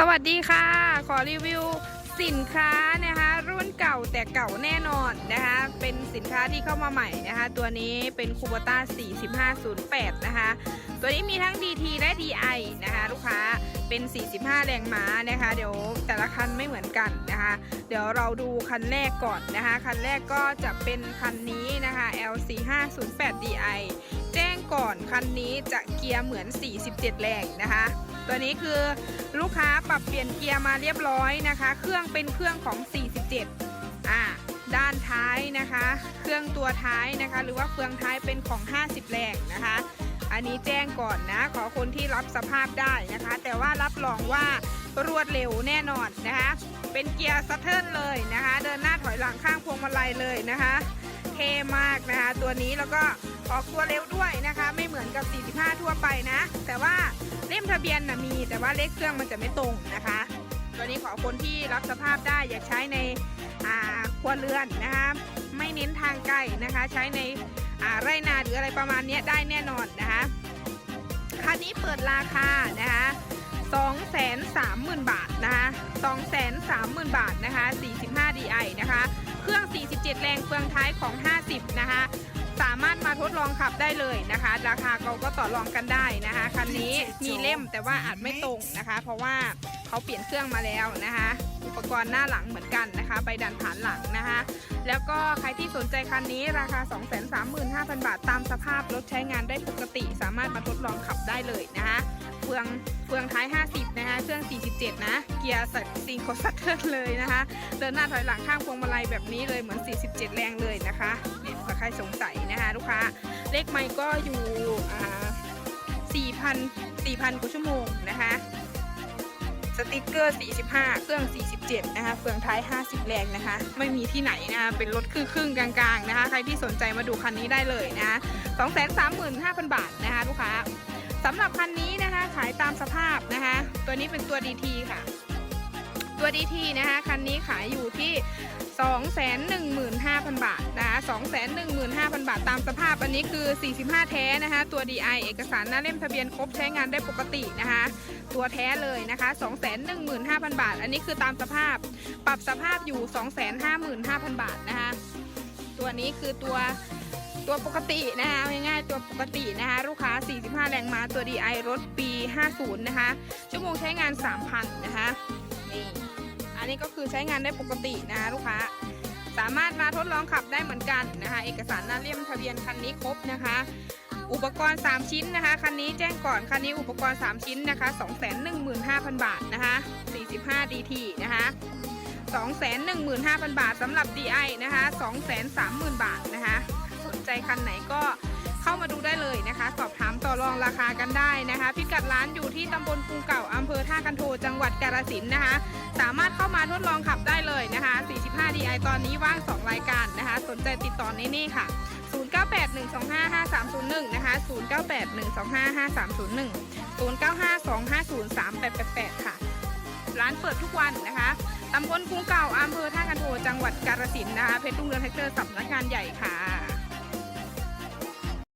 สวัสดีค่ะ ขอรีวิวสินค้านะคะรุ่นเก่าแต่เก่าแน่นอนนะคะเป็นสินค้าที่เข้ามาใหม่นะคะตัวนี้เป็นคูบต้า4508 นะคะ ตัวนี้มีทั้ง DT และ DI นะคะลูกค้าเป็น 45 แรงม้านะคะ เดี๋ยวแต่ละคันไม่เหมือนกันนะคะ เดี๋ยวเราดูคันแรกก่อนนะคะ คันแรกก็จะเป็นคันนี้นะคะ L4508DI แจ้ง ก่อนคันนี้จะเกียร์เหมือน 47 แรงนะคะ ตัวนี้คือลูกค้าปรับเปลี่ยนเกียร์มาเรียบร้อยนะคะ เครื่องเป็นเครื่องของ 47อ่าด้านท้ายนะคะ เครื่องตัวท้ายนะคะ หรือว่าเฟืองท้ายเป็นของ 50 แรงนะคะ อันนี้แจ้งก่อนนะ ขอคนที่รับสภาพได้นะคะ แต่ว่ารับรองว่ารวดเร็วแน่นอนนะคะ เป็นเกียร์สะเทิร์นเลยนะคะ เดินหน้าถอยหลังข้างพวงมาลัยเลยนะคะ เท่มากนะคะ ตัวนี้แล้วก็ออกตัวเร็วด้วยนะคะ ไม่เหมือนกับ 45 ทั่วไปนะ แต่ว่าเล่มทะเบียนนะมี แต่ว่าเลขเครื่องมันจะไม่ตรงนะคะ ตัวนี้ขอคนที่รับสภาพได้อยากใช้ในครัวเรือนนะคะ ไม่เน้นทางไกลนะคะ ใช้ในไร่นาหรืออะไรประมาณนี้ได้แน่นอนนะคะคันนี้เปิดราคานะคะ230,000 บาทนะคะ230,000 บาทนะคะ45 DI นะคะ เครื่อง 47 แรงเฟืองท้ายของ 50 นะคะ สามารถมาทดลองขับได้เลยนะคะ ราคาเราก็ต่อรองกันได้นะคะ คันนี้มีเล่มแต่ว่าอาจไม่ตรงนะคะ เพราะว่าเขาเปลี่ยนเครื่องมาแล้วนะคะ อุปกรณ์หน้าหลังเหมือนกันนะคะใบดันฐานหลังนะคะ แล้วก็ใครที่สนใจคันนี้ราคา 235,000 บาท ตามสภาพรถใช้งานได้ปกติ สามารถมาทดลองขับได้เลยนะคะ เฟืองเฟืองท้าย 50 นะคะ เครื่อง 47 นะ เกียร์สัซีโคสัตเทอร์เลยนะคะ เดินหน้าถอยหลังข้างพวงมาลัยแบบนี้เลยเหมือน 47 แรงเลยนะคะเนี่ยถ้าใครสงสัยนะคะลูกค้า เลขไมค์ก็อยู่อ่า4,000 4,000กว่าชั่วโมงนะคะสติกเกอร์ 45 เครื่อง 47 นะคะเฟืองท้าย 50 แรงนะคะ ไม่มีที่ไหนนะคะเป็นรถครึ่งๆกลางๆนะคะ ใครที่สนใจมาดูคันนี้ได้เลยนะ235,000 บาทนะคะลูกค้า สำหรับคันนี้นะคะขายตามสภาพนะคะ ตัวนี้เป็นตัว DT ค่ะ ตัว DT นะคะคันนี้ขายอยู่ที่ 215,000 บาทนะคะ215,000 บาทตามสภาพอันนี้คือ 45 แท้นะคะตัว DI เอกสารหน้าเล่มทะเบียนครบใช้งานได้ปกตินะคะตัวแท้เลยนะคะ 215,000 บาท อันนี้คือตามสภาพ ปรับสภาพอยู่ 255,000 บาทนะคะ ตัวนี้คือตัว ตัวปกตินะคะง่ายๆตัวปกตินะคะลูกค้า 45 แรงม้าตัว DI รถปี 50 นะคะ ชั่วโมงใช้งาน 3,000 นะคะนี่อันนี้ก็คือใช้งานได้ปกตินะคะลูกค้า สามารถมาทดลองขับได้เหมือนกันนะคะ เอกสารหน้าเล่มทะเบียนคันนี้ครบนะคะอุปกรณ์ 3 ชิ้นนะคะ คันนี้แจ้งก่อน คันนี้อุปกรณ์ 3 ชิ้นนะคะ 215,000 บาทนะคะ 45 DT นะคะ 215,000 บาทสำหรับ DI นะคะ 230,000 บาทนะคะ ใจคันไหนก็เข้ามาดูได้เลยนะคะ สอบถามต่อรองราคากันได้นะคะ พิกัดร้านอยู่ที่ตำบลกรุงเก่าอำเภอท่ากันโทจังหวัดกาฬสินธุ์นะคะ สามารถเข้ามาทดลองขับได้เลยนะคะ 45 DI ตอนนี้ว่าง 2 รายการนะคะ สนใจติดต่อในนี่ค่ะ 0981255301 นะคะ 0981255301 0952503888 ค่ะ ร้านเปิดทุกวันนะคะ ตำบลกรุงเก่าอำเภอท่ากันโทจังหวัดกาฬสินธุ์นะคะ เพชรรุ่งเรืองแท็กเตอร์สำนักงานใหญ่ค่ะ